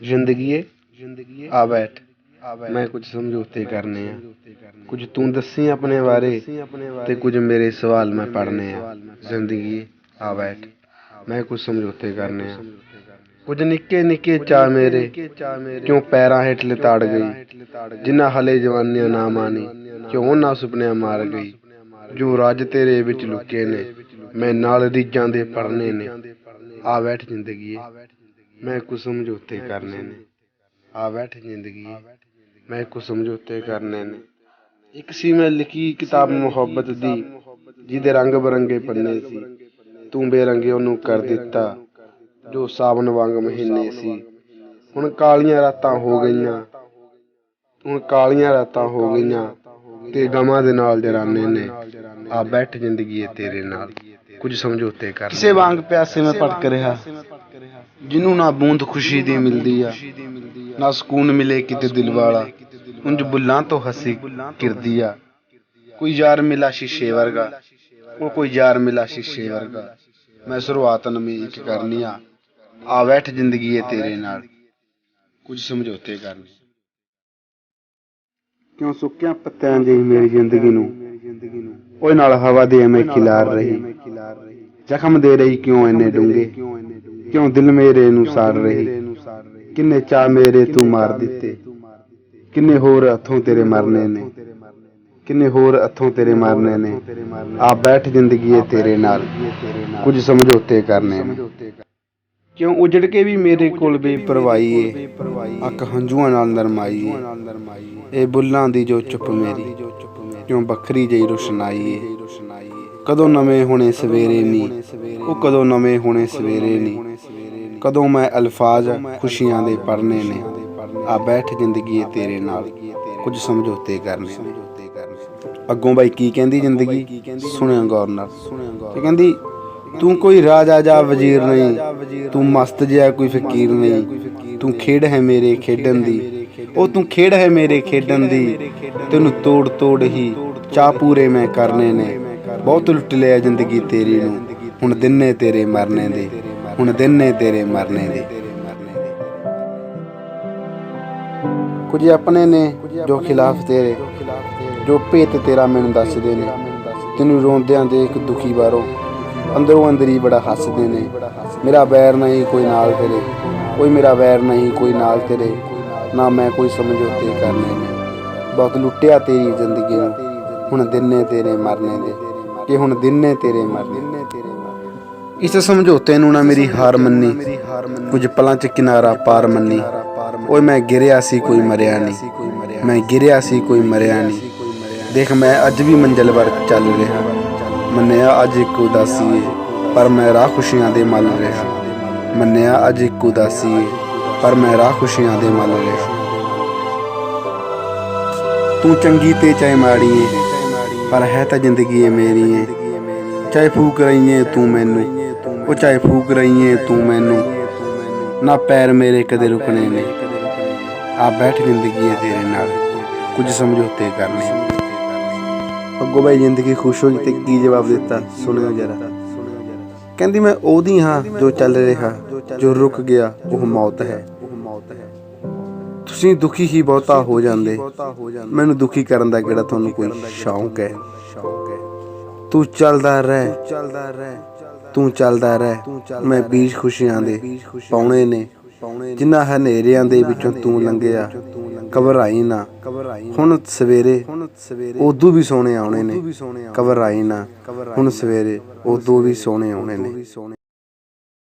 ਜ਼ਿੰਦਗੀਏ ਆ ਬੈਠ। ਮੈਂ ਕੁਝ ਸਮਝੌਤੇ ਕਰਨੇ ਆ। ਕੁਝ ਤੂੰ ਦੱਸੀ ਆਪਣੇ ਬਾਰੇ ਤੇ ਕੁਝ ਮੇਰੇ ਸਵਾਲ ਮੈਂ ਪੜਨੇ ਆ। ਜ਼ਿੰਦਗੀ ਆ ਬੈਠ। ਮੈਂ ਕੁਝ ਸਮਝੌਤੇ ਕਰਨੇ ਆ। ਕੁਝ ਨਿੱਕੇ ਨਿੱਕੇ ਚਾ ਮੇਰੇ ਕਿਉਂ ਪੈਰਾਂ ਹੇਠ ਲਿਤਾੜ ਗਈ? ਜਿਨ੍ਹਾਂ ਹਲੇ ਜਵਾਨੀਆਂ ਨਾ ਮਾਨੀ ਕਿਉਂ ਨਾ? ਸੁਪਨਿਆਂ ਮਾਰ ਗਈ? ਜੋ ਰਾਜ ਤੇਰੇ ਵਿੱਚ ਲੁਕੇ ਨੇ ਮੈਂ ਨਾਲ ਰੀਜਾਂ ਦੇ ਪੜਨੇ ਨੇ। ਆ ਬੈਠ ਜ਼ਿੰਦਗੀ ਮੈਂ ਕੁਝ ਸਮਝੌਤੇ ਕਰਨੇ ਨੇ। ਆ ਬੈਠ ਜ਼ਿੰਦਗੀ। ਮੈਂ ਕੁਝ ਸਮਝੌਤੇ ਕਰਨੇ ਨੇ। ਇੱਕ ਸੀ ਮੈਂ ਲਿਖੀ ਕਿਤਾਬ ਮੁਹੱਬਤ ਦੀ, ਜਿਹਦੇ ਰੰਗ ਬਰੰਗੇ ਪੰਨੇ ਸੀ। ਤੂੰ ਬੇਰੰਗੇ ਉਹਨੂੰ ਕਰ ਦਿੱਤਾ, ਜੋ ਸਾਵਨ ਵਾਂਗ ਮਹੀਨੇ ਸੀ। ਹੁਣ ਕਾਲੀਆਂ ਰਾਤਾਂ ਹੋ ਗਈਆਂ। ਹੁਣ ਕਾਲੀਆਂ ਰਾਤਾਂ ਹੋ ਗਈਆਂ ਤੇ ਗਮਾਂ ਦੇ ਨਾਲ ਜਰਾਨੇ ਨੇ। ਆ ਬੈਠ ਜ਼ਿੰਦਗੀ ਏ ਤੇਰੇ ਨਾਲ। ਕੁਝ ਸਮਝੌਤੇ ਕਰ ਕਿਸੇ ਵਾਂਗ ਪਿਆਸੇ ਮੈਂ ਭਟਕ ਰਿਹਾ। ਜਿਹਨੂੰ ਨਾ ਬੂੰਦ ਖੁਸ਼ੀ ਦੀ ਮਿਲਦੀ ਆ ਨਾ ਸਕੂਨ ਮਿਲੇ ਕਿਤੇ ਦਿਲ ਵਾਲਾ ਉਂਝ ਬੁੱਲਾਂ ਤੋਂ ਹੱਸੀ ਕਿਰਦੀ ਆ। ਕੋਈ ਯਾਰ ਮਿਲਾ ਸ਼ੀਸ਼ੇ ਵਰਗਾ ਉਹ ਕੋਈ ਯਾਰ ਮਿਲਾ ਸ਼ੀਸ਼ੇ ਵਰਗਾ। ਮੈਂ ਸ਼ੁਰੂਆਤ ਨਵੀਂ ਇੱਕ ਕਰਨੀ ਆ। ਆ। ਬੈਠ ਜ਼ਿੰਦਗੀ ਏ ਤੇਰੇ ਨਾਲ। ਕੁਝ ਸਮਝੌਤੇ ਕਰਨੇ। ਕਿਉਂ ਸੁੱਕਿਆਂ ਪੱਤਿਆਂ ਜਿਹੀ ਮੇਰੀ ਜ਼ਿੰਦਗੀ ਨੂੰ। ਓਏ ਨਾਲ ਹਵਾ ਦੇ ਐਵੇਂ ਖਿਲਾਰ ਰਹੀ। ਜ਼ਖਮ ਦੇ ਰਹੀ ਕਿਉਂ ਇੰਨੇ ਡੂੰਘੇ? ਕਿਉਂ ਦਿਲ ਮੇਰੇ ਨੂੰ ਸਾੜ ਰਹੀ? ਕਿੰਨੇ ਚਾ ਮੇਰੇ ਤੂੰ ਮਾਰ ਦਿੱਤੇ? ਕਿੰਨੇ ਹੋਰ ਹੱਥੋਂ ਤੇਰੇ ਮਰਨੇ ਨੇ? ਕਿੰਨੇ ਹੋਰ ਹੱਥੋਂ ਤੇਰੇ ਮਰਨੇ ਨੇ? ਆ ਬੈਠ ਜ਼ਿੰਦਗੀ ਏ ਤੇਰੇ ਨਾਲ। ਕੁਝ ਸਮਝੌਤੇ ਕਰਨੇ ਨੇ। ਕਿਉਂ ਉਜੜ ਕੇ ਵੀ ਮੇਰੇ ਕੋਲ ਬੇਪਰਵਾਹੀ ਏ? ਅੱਖ ਹੰਝੂਆਂ ਨਾਲ ਨਰਮਾਈ ਏ। ਇਹ ਬੁੱਲਾਂ ਦੀ ਜੋ ਚੁੱਪ ਮੇਰੀ। ਕਿਉਂ ਵੱਖਰੀ ਜਿਹੀ ਰੁਸ਼ਨਾਈ ਏ? ਕਦੋਂ ਨਵੇਂ ਹੋਣੇ ਸਵੇਰੇ ਨੀ? ਉਹ ਕਦੋਂ ਨਵੇਂ ਹੋਣੇ ਸਵੇਰੇ ਨੀ? ਕਦੋਂ ਮੈਂ ਅਲਫਾਜ਼ ਖੁਸ਼ੀਆਂ ਦੇ ਪੜਨੇ ਨੇ, ਆ ਬੈਠ ਜ਼ਿੰਦਗੀ ਤੇਰੇ ਨਾਲ, ਕੁਝ ਸਮਝੌਤੇ ਕਰਨੇ ਅੱਗੋਂ ਬਾਈ ਕੀ ਕਹਿੰਦੀ ਜ਼ਿੰਦਗੀ? ਸੁਣਿਆ ਗੌਰ ਨਾਲ ਤੇ ਕਹਿੰਦੀ, ਤੂੰ ਕੋਈ ਰਾਜਾ ਜਾਂ ਵਜ਼ੀਰ ਨਹੀਂ, ਤੂੰ ਮਸਤ ਜਿਹਾ ਕੋਈ ਫਕੀਰ ਨਹੀਂ, ਤੂੰ ਖੇਡ ਹੈ ਮੇਰੇ ਖੇਡਣ ਦੀ, ਉਹ ਤੂੰ ਖੇਡ ਹੈ ਮੇਰੇ ਖੇਡਣ ਦੀ, ਤੈਨੂੰ ਤੋੜ ਤੋੜ ਹੀ ਚਾ ਪੂਰੇ ਮੈਂ ਕਰਨੇ ਨੇ, ਬਹੁਤ ਲੁੱਟ ਲਿਆ ਜ਼ਿੰਦਗੀ ਤੇਰੀ ਨੂੰ, ਹੁਣ ਦਿਨ ਨੇ ਤੇਰੇ ਮਰਨੇ ਦੇ ਹੁਣ ਦਿਨ ਨੇ ਤੇਰੇ ਮਰਨੇ ਦੇ। ਕੁਝ ਆਪਣੇ ਨੇ ਜੋ ਖਿਲਾਫ ਤੇਰੇ, ਜੋ ਭੇਤ ਤੇਰਾ ਮੈਨੂੰ ਦੱਸਦੇ ਨੇ। ਤੈਨੂੰ ਰੋਂਦਿਆਂ ਦੇਖ ਦੁਖੀ ਬਾਰੋ ਅੰਦਰੋਂ ਅੰਦਰ ਹੀ ਬੜਾ ਹੱਸਦੇ ਨੇ। ਮੇਰਾ ਵੈਰ ਨਹੀਂ ਕੋਈ ਨਾਲ ਤੇਰੇ। ਕੋਈ ਮੇਰਾ ਵੈਰ ਨਹੀਂ ਕੋਈ ਨਾਲ ਤੇਰੇ। ਨਾ ਮੈਂ ਕੋਈ ਸਮਝੌਤੇ ਕਰਨੇ ਨੇ। ਬਹੁਤ ਲੁੱਟਿਆ ਤੇਰੀ ਜ਼ਿੰਦਗੀ ਨੂੰ। ਹੁਣ ਦਿਨ ਨੇ ਤੇਰੇ ਮਰਨੇ ਦੇ। ਕਿ ਹੁਣ ਦਿਨ ਨੇ ਤੇਰੇ ਮਰਨੇ ਤੇਰੇ ਇਸ ਸਮਝੌਤੇ ਨੂੰ ਨਾ ਮੇਰੀ ਹਾਰ ਮੰਨੀ। ਕੁਝ ਪਲਾਂ ਚ ਕਿਨਾਰਾ ਪਾਰ ਮੰਨੀ। ਓਏ, ਮੈਂ ਗਿਰਿਆ ਸੀ, ਕੋਈ ਮਰਿਆ ਨਹੀਂ। ਮੈਂ ਗਿਰਿਆ ਸੀ, ਕੋਈ ਮਰਿਆ ਨਹੀਂ। ਦੇਖ, ਮੈਂ ਅੱਜ ਵੀ ਮੰਜ਼ਲ ਵੱਲ ਚੱਲ ਰਿਹਾ। ਮੰਨਿਆ ਅੱਜ ਇੱਕ ਉਦਾਸੀ ਪਰ ਮੈਂ ਰਾਹ ਖੁਸ਼ੀਆਂ ਦੇ ਮੱਲ ਰਿਹਾ। ਮੰਨਿਆ ਅੱਜ ਇੱਕ ਉਦਾਸੀ ਪਰ ਮੈਂ ਰਾਹ ਖੁਸ਼ੀਆਂ ਦੇ ਮੱਲ ਰਿਹਾ। ਤੂੰ ਚੰਗੀ ਤੇ ਚਾਹੇ ਮਾੜੀ ਏ, ਪਰ ਹੈ ਤਾਂ ਜ਼ਿੰਦਗੀ ਏ ਮੇਰੀ ਏ। ਚਾਹੇ ਫੂਕ ਰਹੀ ਤੂੰ ਮੈਨੂੰ, ਉਹ ਚਾਹੇ ਫੂਕ ਰਹੀ ਤੂੰ ਮੈਨੂੰ। ਨਾ ਪੈਰ ਮੇਰੇ ਕਦੇ ਰੁਕਣੇ ਨੇ ਆ ਬੈਠ ਜ਼ਿੰਦਗੀ ਤੇਰੇ ਨਾਲ, ਕੁਝ ਸਮਝੌਤੇ ਕਰਨੇ ਅੱਗੋਂ ਬਾਈ ਜ਼ਿੰਦਗੀ ਖੁਸ਼ ਹੋਈ ਤੇ ਕੀ ਜਵਾਬ ਦਿੱਤਾ? ਸੁਣਿਓ ਜਰਾ। ਕਹਿੰਦੀ ਮੈਂ ਉਹਦੀ ਹਾਂ ਜੋ ਚੱਲ ਰਿਹਾ, ਜੋ ਰੁਕ ਗਿਆ, ਉਹ ਮੌਤ ਹੈ। ਤੁਸੀਂ ਦੁਖੀ ਹੀ ਬਹੁਤਾ ਹੋ ਜਾਂਦੇ। ਮੈਨੂੰ ਦੁਖੀ ਕਰਨ ਦਾ ਕਿਹੜਾ ਤੁਹਾਨੂੰ ਕੋਈ ਸ਼ੌਂਕ ਹੈ? ਤੂੰ ਚੱਲਦਾ ਰਹਿ। ਚੱਲਦਾ ਰਹਿ। ਤੂੰ ਚੱਲਦਾ ਰਹਿ। ਮੈਂ ਬੀਜ ਖੁਸ਼ੀਆਂ ਦੇ ਪਾਉਣੇ ਨੇ। ਜਿਨ੍ਹਾਂ ਹਨੇਰਿਆਂ ਦੇ ਵਿੱਚੋਂ ਤੂੰ ਲੰਘਿਆ। ਘਬਰਾਈ ਨਾ। ਹੁਣ ਸਵੇਰੇ ਉਦੋਂ ਵੀ ਸੋਹਣੇ ਆਉਣੇ ਨੇ। ਘਬਰਾਈ ਨਾ। ਹੁਣ ਸਵੇਰੇ ਉਦੋਂ ਵੀ ਸੋਹਣੇ ਆਉਣੇ ਨੇ।